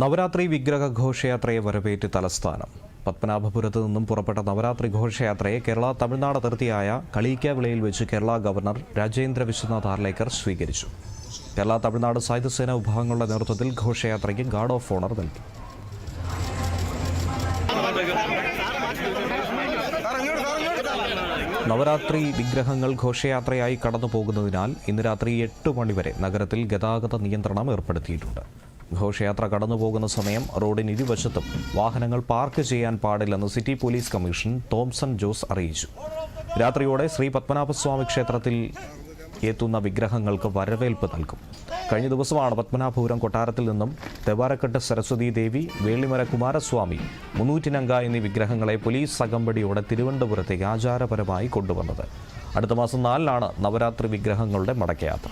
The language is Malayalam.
നവരാത്രി വിഗ്രഹ ഘോഷയാത്രയെ വരവേറ്റ് തലസ്ഥാനം. പത്മനാഭപുരത്ത് നിന്നും പുറപ്പെട്ട നവരാത്രി ഘോഷയാത്രയെ കേരള തമിഴ്നാട് അതിർത്തിയായ കളീക്കാവിളയിൽ വെച്ച് കേരള ഗവർണർ രാജേന്ദ്ര വിശ്വനാഥ് ആർലേക്കർ സ്വീകരിച്ചു. കേരള തമിഴ്നാട് സായുധസേന വിഭാഗങ്ങളുടെ നേതൃത്വത്തിൽ ഘോഷയാത്രയ്ക്ക് ഗാർഡ് ഓഫ് ഓണർ നൽകി. നവരാത്രി വിഗ്രഹങ്ങൾ ഘോഷയാത്രയായി കടന്നു പോകുന്നതിനാൽ ഇന്ന് രാത്രി എട്ട് മണിവരെ നഗരത്തിൽ ഗതാഗത നിയന്ത്രണം ഏർപ്പെടുത്തിയിട്ടുണ്ട്. ഘോഷയാത്ര കടന്നു പോകുന്ന സമയം റോഡിന് ഇരുവശത്തും വാഹനങ്ങൾ പാർക്ക് ചെയ്യാൻ പാടില്ലെന്ന് city police commission Thomson Jose അറിയിച്ചു. രാത്രിയോടെ ശ്രീ പത്മനാഭസ്വാമി ക്ഷേത്രത്തിൽ എത്തുന്ന വിഗ്രഹങ്ങൾക്ക് വരവേൽപ്പ് നൽകും. കഴിഞ്ഞ ദിവസമാണ് പത്മനാഭപുരം കൊട്ടാരത്തിൽ നിന്നും തെവാരക്കെട്ട് സരസ്വതി ദേവി വേളിമര കുമാരസ്വാമി മുന്നൂറ്റിനങ്ക എന്നീ വിഗ്രഹങ്ങളെ പോലീസ് അകമ്പടിയോടെ തിരുവനന്തപുരത്തേക്ക് ആചാരപരമായി കൊണ്ടുവന്നത്. അടുത്ത മാസം നാലിനാണ് നവരാത്രി വിഗ്രഹങ്ങളുടെ മടക്കയാത്ര.